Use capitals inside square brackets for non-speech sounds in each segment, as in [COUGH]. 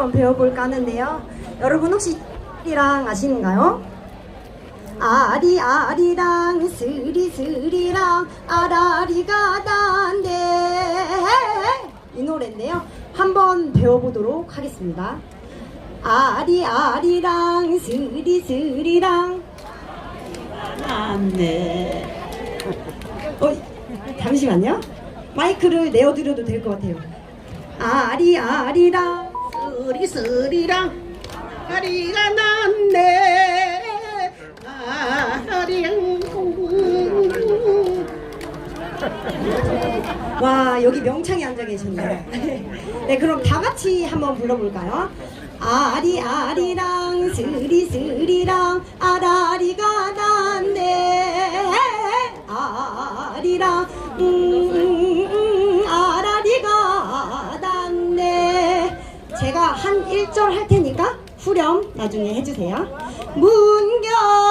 한번 배워볼까 하는데요. 여러분 혹시 이랑 아시는가요? 아리 아리랑 스리 스리랑 아라리가 단데 이 노래인데요. 한번 배워보도록 하겠습니다. 아리 아리랑 스리 스리랑 안네 어 잠시만요. 마이크를 내어드려도 될 것 같아요. 아리 아리랑 쓰리 쓰리랑 아리가 났네 아리랑 와 여기 명창이 앉아 계셨네요. [LAUGHS] 네 그럼 다 같이 한번 불러볼까요? 아리 아리랑 스리 스리랑 아라리가 났네 아리랑 음, 한 1절 할 테니까 후렴 나중에 해주세요. 문경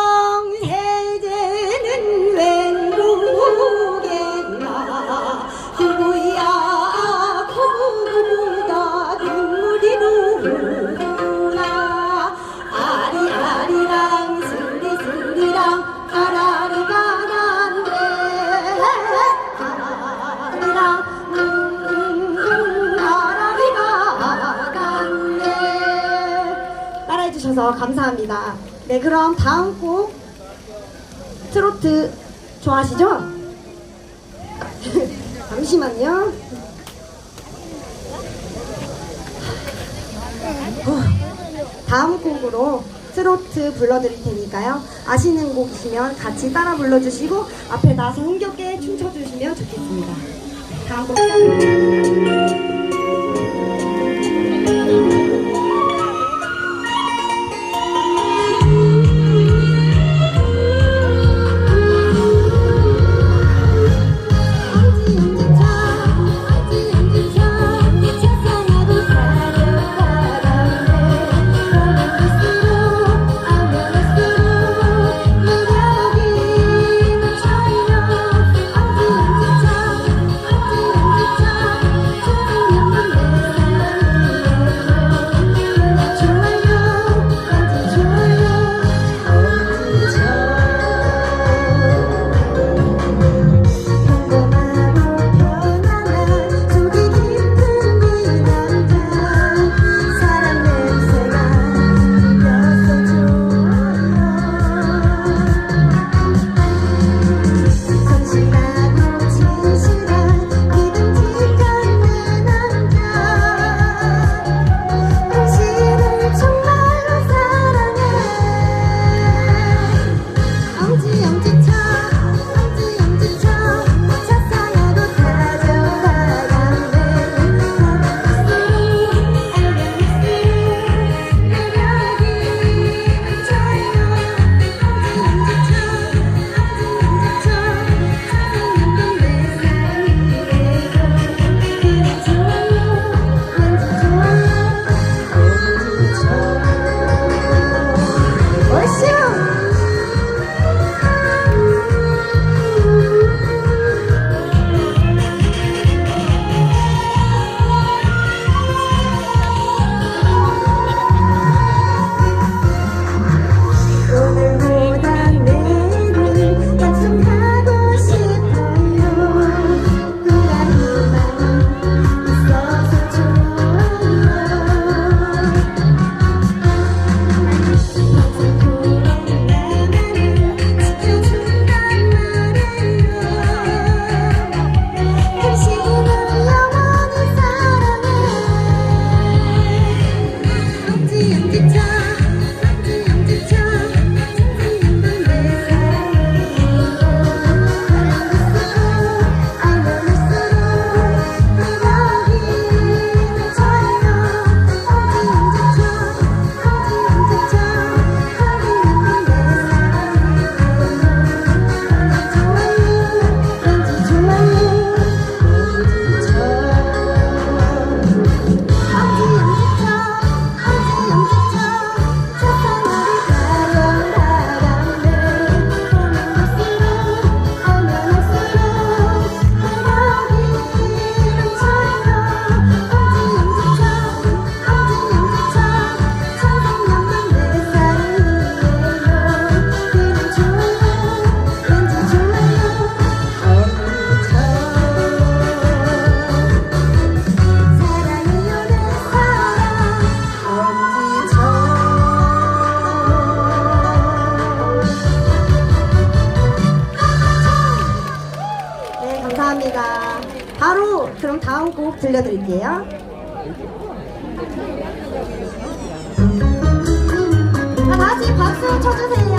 주셔서 감사합니다. 네, 그럼 다음 곡 트로트 좋아하시죠? [LAUGHS] 잠시만요. 어, 다음 곡으로 트로트 불러드릴 테니까요. 아시는 곡이시면 같이 따라 불러주시고 앞에 나서 흥겹게 춤춰주시면 좋겠습니다. 다음 곡. 곡 들려드릴게요. 다 같이 박수 쳐주세요.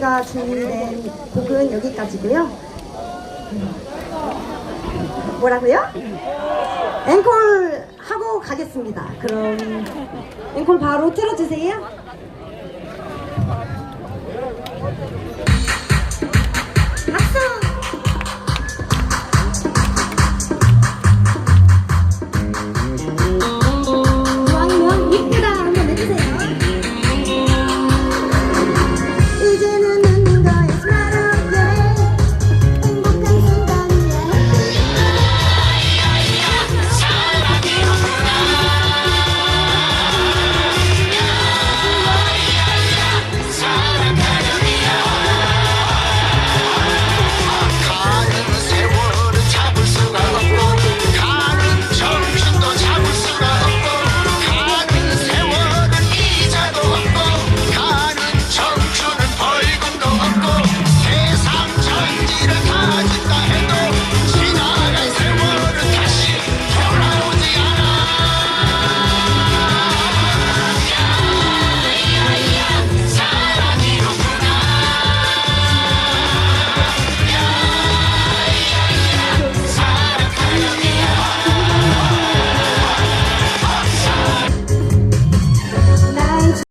제가 준비된 곡은 여기까지고요. 뭐라고요? 앵콜 하고 가겠습니다. 그럼 앵콜 바로 틀어주세요. 박수!